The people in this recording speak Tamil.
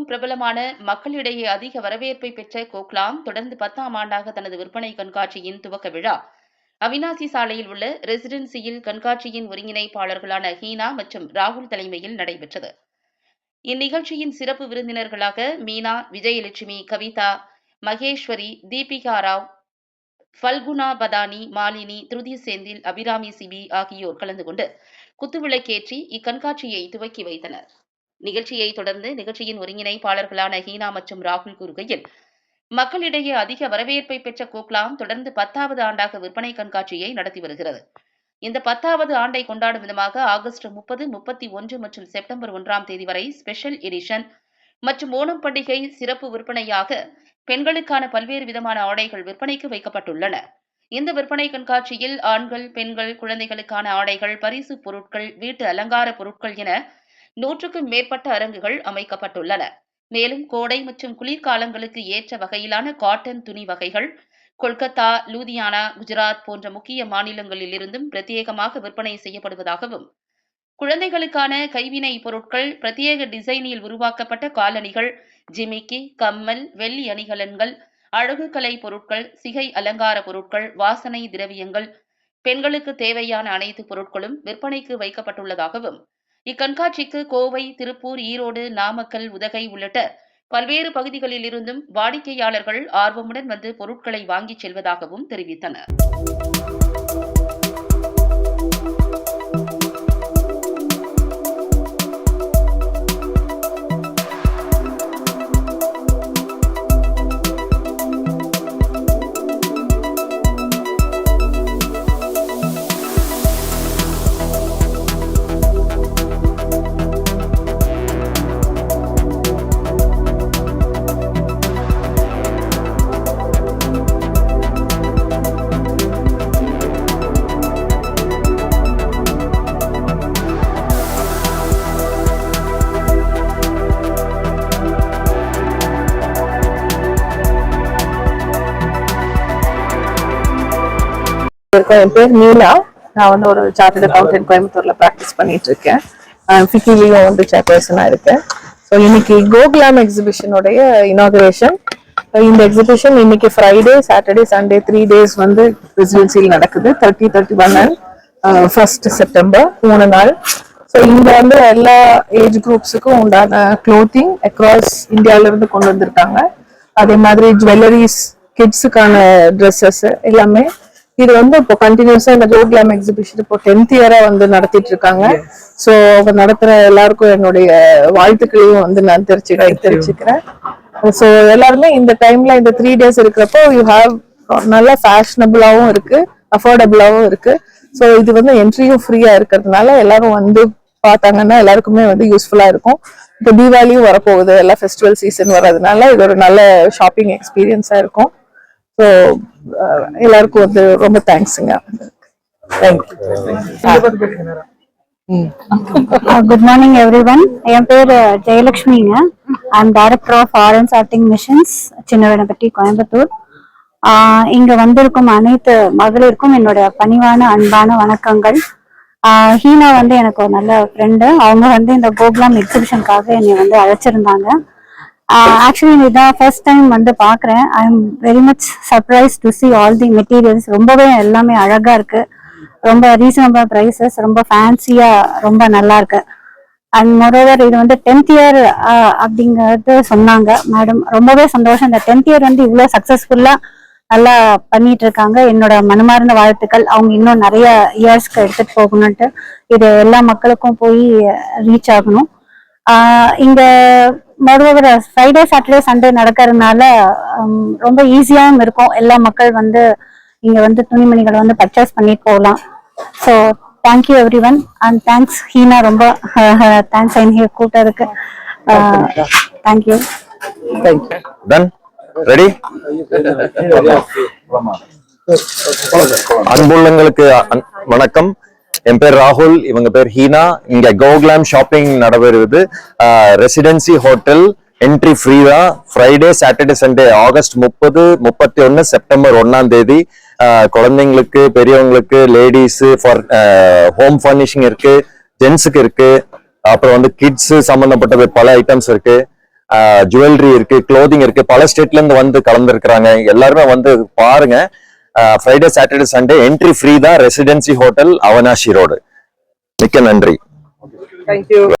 மிகவும் பிரபலமான மக்களிடையே அதிக வரவேற்பை பெற்ற கோக்லாம் தொடர்ந்து பத்தாம் ஆண்டாக தனது விற்பனை கண்காட்சியின் துவக்க விழா. அவினாசி சாலையில் உள்ள ரெசிடென்சியில் கண்காட்சியின் ஒருங்கிணைப்பாளர்களான ஹீனா மற்றும் ராகுல் தலைமையில் நடைபெற்றது. இந்நிகழ்ச்சியின் சிறப்பு விருந்தினர்களாக மீனா விஜயலட்சுமி கவிதா மகேஸ்வரி தீபிகா ராவ் ஃபல்குனா பதானி மாலினி திருதி செந்தில் அபிராமி சிபி ஆகியோர் கலந்து கொண்டு குத்துவிளக்கேற்றி இக்கண்காட்சியை துவக்கி வைத்தனர். நிகழ்ச்சியை தொடர்ந்து நிகழ்ச்சியின் ஒருங்கிணைப்பாளர்களான ஹீனா மற்றும் ராகுல் கூறுகையில் மக்களிடையே அதிக வரவேற்பை பெற்ற கோக்லாம் தொடர்ந்து பத்தாவது ஆண்டாக விற்பனை கண்காட்சியை நடத்தி வருகிறது. இந்த பத்தாவது ஆண்டை கொண்டாடும் விதமாக ஆகஸ்ட் முப்பது முப்பத்தி ஒன்று மற்றும் செப்டம்பர் ஒன்றாம் தேதி வரை ஸ்பெஷல் எடிஷன் மற்றும் ஓணம் பண்டிகை சிறப்பு விற்பனையாக பெண்களுக்கான பல்வேறு விதமான ஆடைகள் விற்பனைக்கு வைக்கப்பட்டுள்ளன. இந்த விற்பனை கண்காட்சியில் ஆண்கள் பெண்கள் குழந்தைகளுக்கான ஆடைகள் பரிசு பொருட்கள் வீட்டு அலங்கார பொருட்கள் என நூற்றுக்கும் மேற்பட்ட அரங்குகள் அமைக்கப்பட்டுள்ளன. மேலும் கோடை மற்றும் குளிர்காலங்களுக்கு ஏற்ற வகையிலான காட்டன் துணி வகைகள் கொல்கத்தா லூதியானா குஜராத் போன்ற முக்கிய மாநிலங்களில் இருந்தும் பிரத்யேகமாக விற்பனை செய்யப்படுவதாகவும் குழந்தைகளுக்கான கைவினை பொருட்கள் பிரத்யேக டிசைனில் உருவாக்கப்பட்ட காலணிகள் ஜிமிக்கி கம்மல் வெள்ளி அணிகலன்கள் அழகுக்கலை பொருட்கள் சிகை அலங்கார பொருட்கள் வாசனை திரவியங்கள் பெண்களுக்கு தேவையான அனைத்து பொருட்களும் விற்பனைக்கு வைக்கப்பட்டுள்ளதாகவும் இக்கண்காட்சிக்கு கோவை திருப்பூர் ஈரோடு நாமக்கல் உதகை உள்ளிட்ட பல்வேறு பகுதிகளிலிருந்தும் வாடிக்கையாளர்கள் ஆர்வமுடன் வந்து பொருட்களை வாங்கிச் செல்வதாகவும் தெரிவித்தனர். இருக்கோம். என் பேர் மீனா நான் வந்து ஒரு சார்ட்டர்ட் அக்கௌண்டன்ட் கோயம்புத்தூர்ல ப்ராக்டிஸ் பண்ணிட்டு இருக்கேன் ஃபிக்கிலையும் வந்து சேர்பர்சனா இருக்கேன். ஸோ இன்னைக்கு கோகுலாம் எக்ஸிபிஷனுடைய இனாகுரேஷன் இந்த எக்ஸிபிஷன் இன்னைக்கு Friday Saturday Sunday three days வந்து ரெசிடென்சியில் நடக்குது. Thirty thirty one and first September மூணு நாள். ஸோ இங்கே வந்து எல்லா ஏஜ் குரூப்ஸுக்கும் உண்டான க்ளோத்திங் அக்ராஸ் இந்தியாவிலேருந்து கொண்டு வந்திருக்காங்க. அதே மாதிரி ஜுவல்லரிஸ் கிட்ஸுக்கான ட்ரெஸ்ஸஸ் எல்லாமே இது வந்து இப்போ கண்டினியூஸா இந்த கோகுலாம் எக்ஸிபிஷன் இப்போ டென்த் இயரா வந்து நடத்திட்டு இருக்காங்க ஸோ அவங்க நடத்துற எல்லாருக்கும் என்னுடைய வாழ்த்துக்களையும் வந்து நான் தெரிச்சு தெரிச்சுக்கிறேன் ஸோ எல்லாருமே இந்த டைம்ல இந்த த்ரீ டேஸ் இருக்கிறப்போ யூ ஹாவ் நல்ல ஃபேஷனபிளாவும் இருக்கு அஃபோர்டபுளாவும் இருக்கு. ஸோ இது வந்து என்ட்ரியும் ஃப்ரீயா இருக்கிறதுனால எல்லாரும் வந்து பார்த்தாங்கன்னா எல்லாருக்குமே வந்து யூஸ்ஃபுல்லா இருக்கும். இப்போ தீபாவளியும் வரப்போகுது எல்லா ஃபெஸ்டிவல் சீசன் வர்றதுனால இது ஒரு நல்ல ஷாப்பிங் எக்ஸ்பீரியன்ஸா இருக்கும். ஸோ எல்லாருக்கும் வந்து ரொம்ப தேங்க்ஸுங்க குட் மார்னிங் எவ்ரி ஒன் என் பேர் ஜெயலட்சுமிங்க ஐம் டைரக்டர் ஆஃப் ஆரன்ஸ் ஆர்டிங் மிஷன்ஸ் சின்னவனப்பட்டி கோயம்புத்தூர். இங்க வந்திருக்கும் அனைத்து மகளிருக்கும் என்னோட பணிவான அன்பான வணக்கங்கள். ஹீனா வந்து எனக்கு ஒரு நல்ல ஃப்ரெண்டு அவங்க வந்து இந்த கோகுலாம் எக்ஸிபிஷனுக்காக என்னை வந்து அழைச்சிருந்தாங்க. ஆக்சுவலி இதான் ஃபர்ஸ்ட் டைம் வந்து பார்க்குறேன். I am very much surprise to see all the materials ரொம்பவே எல்லாமே அழகாக இருக்குது ரொம்ப ரீசனபிள் ப்ரைஸஸ் ரொம்ப ஃபேன்சியாக ரொம்ப நல்லா இருக்கு. அண்ட் மொரோவர் இது வந்து டென்த் இயர் uh, அப்படிங்கிறது சொன்னாங்க. மேடம் ரொம்பவே சந்தோஷம். இந்த டென்த் இயர் வந்து இவ்வளோ சக்ஸஸ்ஃபுல்லாக நல்லா பண்ணிட்டு இருக்காங்க. என்னோட மனமார்ந்த வாழ்த்துக்கள். அவங்க இன்னும் நிறைய இயர்ஸ்க்கு எடுத்துட்டு போகணும்ட்டு இது எல்லா மக்களுக்கும் போய் ரீச் ஆகணும். Uh, இங்கே மறுவர் ஃப்ரைடே சாட்டர்டே சண்டே நடக்கிறதுனால ரொம்ப ஈஸியாகவும் இருக்கும். எல்லா மக்கள் வந்து இங்க வந்து துணிமணிகளை வந்து பர்ச்சேஸ் பண்ணிட்டு போகலாம். So thank you everyone and thanks Heena ரொம்ப தேங்க்ஸ் ஐன் கூட்டதுக்கு தேங்க்யூ தேங்க்யூ டன் ரெடி அன்புள்ளங்களுக்கு அன்- வணக்கம். என் பேர் ராகுல் இவங்க பேர் ஹீனா. இங்க கோகுலாம் ஷாப்பிங் நடைபெறுவது ரெசிடென்சி ஹோட்டல் என்ட்ரி ஃப்ரீ தான். ஃப்ரைடே சாட்டர்டே சண்டே ஆகஸ்ட் முப்பது முப்பத்தி ஒன்னு செப்டம்பர் ஒன்னாம் தேதி குழந்தைங்களுக்கு பெரியவங்களுக்கு லேடிஸ் ஃபார் ஹோம் ஃபர்னிஷிங் இருக்கு ஜென்ஸுக்கு இருக்கு. அப்புறம் வந்து கிட்ஸ் சம்பந்தப்பட்டது பல ஐட்டம்ஸ் இருக்கு. ஜுவல்லரி இருக்கு க்ளோதிங் இருக்கு. பல ஸ்டேட்ல இருந்து வந்து கலந்துருக்குறாங்க. எல்லாருமே வந்து பாருங்க. Friday Saturday Sunday entry free தான் ரெசிடென்சி ஹோட்டல் அவனாஷி ரோடு மிக்க நன்றி தேங்க்யூ